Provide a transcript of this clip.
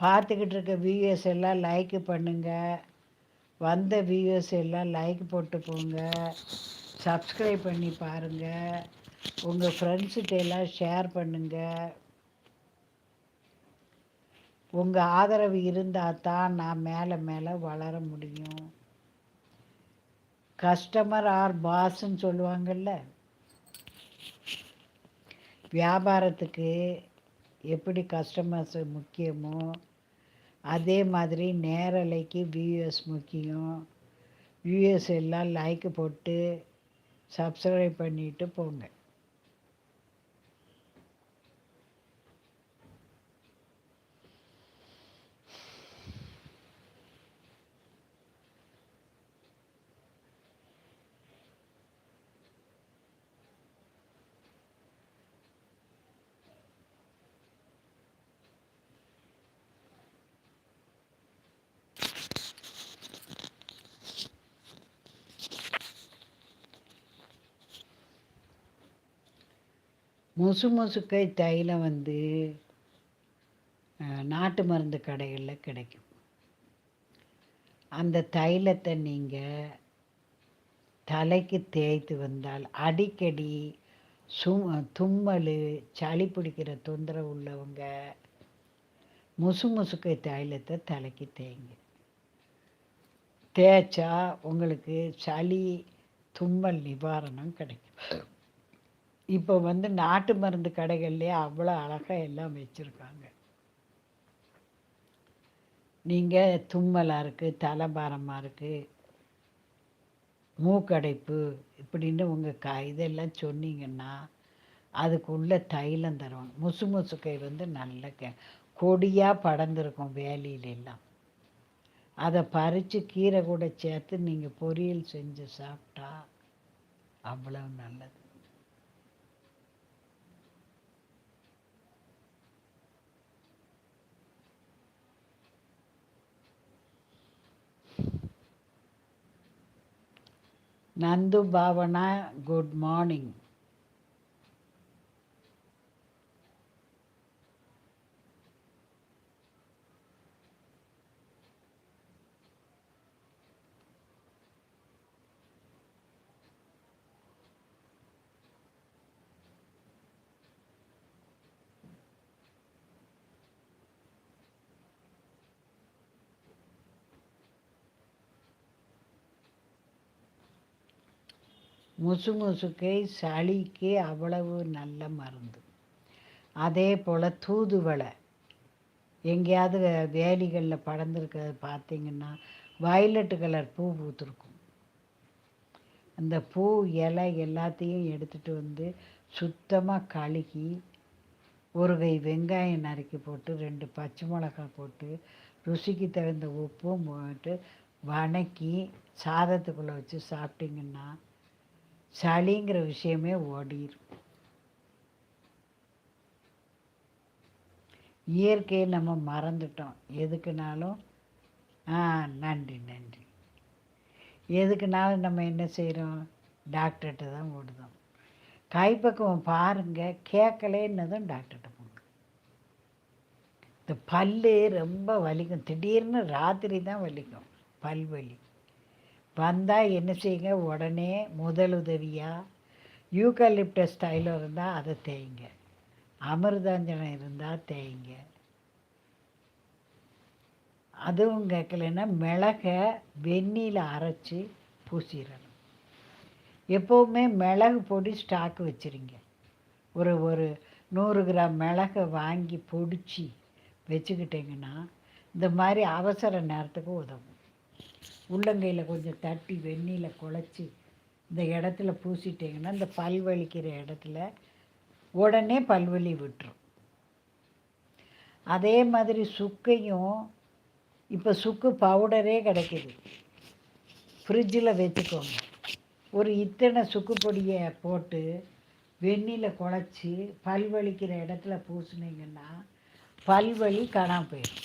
பார்த்துக்கிட்டு இருக்க வியூஎஸ் எல்லாம் லைக் பண்ணுங்கள் வந்த வியூஎஸ் எல்லாம் லைக் போட்டு போங்க. சப்ஸ்கிரைப் பண்ணி பாருங்கள் உங்கள் ஃப்ரெண்ட்ஸுகிட்ட எல்லாம் ஷேர் பண்ணுங்கள் உங்கள் ஆதரவு இருந்தால் தான் நான் மேலே மேலே வளர முடியும். கஸ்டமர் ஆர் பாஸ்ன்னு சொல்லுவாங்கல்ல. வியாபாரத்துக்கு எப்படி கஸ்டமர்ஸ் முக்கியமோ அதே மாதிரி நேரலைக்கு வியூஎஸ் முக்கியம். வியூஎஸ் எல்லாம் லைக் போட்டு சப்ஸ்கிரைப் பண்ணிவிட்டு போங்க. முசு முசுக்கை தைலம் வந்து நாட்டு மருந்து கடைகளில் கிடைக்கும். அந்த தைலத்தை நீங்கள் தலைக்கு தேய்த்து வந்தால் அடிக்கடி சு தும்மல் சளி பிடிக்கிற தொந்தரவு உள்ளவங்க முசு முசுக்கை தைலத்தை தலைக்கு தேய்ங்க. தேய்ச்சா உங்களுக்கு சளி தும்மல் நிவாரணம் கிடைக்கும். இப்போ வந்து நாட்டு மருந்து கடைகள்லேயே அவ்வளோ அழகாக எல்லாம் வச்சுருக்காங்க. நீங்கள் தும்மலாக இருக்குது தலைபாரமாக இருக்குது மூக்கடைப்பு இப்படின்னு உங்கள் க இதெல்லாம் சொன்னீங்கன்னா அதுக்குள்ளே தைலம் தருவாங்க. முசு முசுக்கை வந்து நல்ல கே கொடியாக படர்ந்துருக்கும் வேலையிலெல்லாம். அதை பறித்து கீரை கூட சேர்த்து நீங்கள் பொரியல் செஞ்சு சாப்பிட்டா அவ்வளோ நல்லது. நந்து பாவனா குட் மார்னிங் முசு முசுக்கை சளிக்கு அவ்வளவு நல்ல மருந்து. அதே போல் தூதுவளை. எங்கேயாவது வேலிகளில் படர்ந்துருக்கிறத பார்த்தீங்கன்னா வயலட்டு கலர் பூ பூத்துருக்கும். அந்த பூ இலை எல்லாத்தையும் எடுத்துகிட்டு வந்து சுத்தமாக கழுகி ஒரு கை வெங்காயம் நறுக்கி போட்டு ரெண்டு பச்சை மிளகாய் போட்டு ருசிக்கு தகுந்த உப்பும் போட்டு வணக்கி சாதத்துக்குள்ளே வச்சு சாப்பிட்டிங்கன்னா சளிங்கிற விஷயமே ஓடிடும் இயற்கையை நம்ம மறந்துட்டோம். எதுக்குனாலும் ஆ நன்றி நன்றி. எதுக்குனாலும் நம்ம என்ன செய்கிறோம் டாக்டர்கிட்ட தான் ஓடுதோம். கைப்பக்குவம் பாருங்கள் கேட்கலேன்னதும் டாக்டர்கிட்ட போங்க இந்த பல் ரொம்ப வலிக்கும். திடீர்னு ராத்திரி தான் வலிக்கும். பல் வலி. வந்தால் என்ன செய்யுங்க? உடனே முதலுதவியாக யூக்கலிப்டஸ் ஸ்டைலில் இருந்தால் அதை தேய்ங்க. அமிர்தாஞ்சனம் இருந்தால் தேய்ங்க. அதுவும் கேட்கலன்னா மிளகை வெந்நியில் அரைச்சி பூசிடணும். எப்போவுமே மிளகு பொடி ஸ்டாக்கு வச்சுருங்க. ஒரு ஒரு நூறு கிராம் மிளகை வாங்கி பொடிச்சு வச்சுக்கிட்டிங்கன்னா இந்த மாதிரி அவசர நேரத்துக்கு உதவும். உள்ளங்கையில் கொஞ்சம் தட்டி வெந்நீரில் குழச்சி இந்த இடத்துல பூசிட்டிங்கன்னா இந்த பல் வலிக்கிற இடத்துல உடனே பல்வலி விட்டுரும். அதே மாதிரி சுக்கையும் இப்போ சுக்கு பவுடரே கிடைக்கிது. ஃப்ரிட்ஜில் வச்சுக்கோங்க. ஒரு இத்தனை சுக்கு பொடியை போட்டு வெந்நீரில் குழச்சி பல் வலிக்கிற இடத்துல பூசினீங்கன்னா பல்வலி காணாமல் போயிடும்.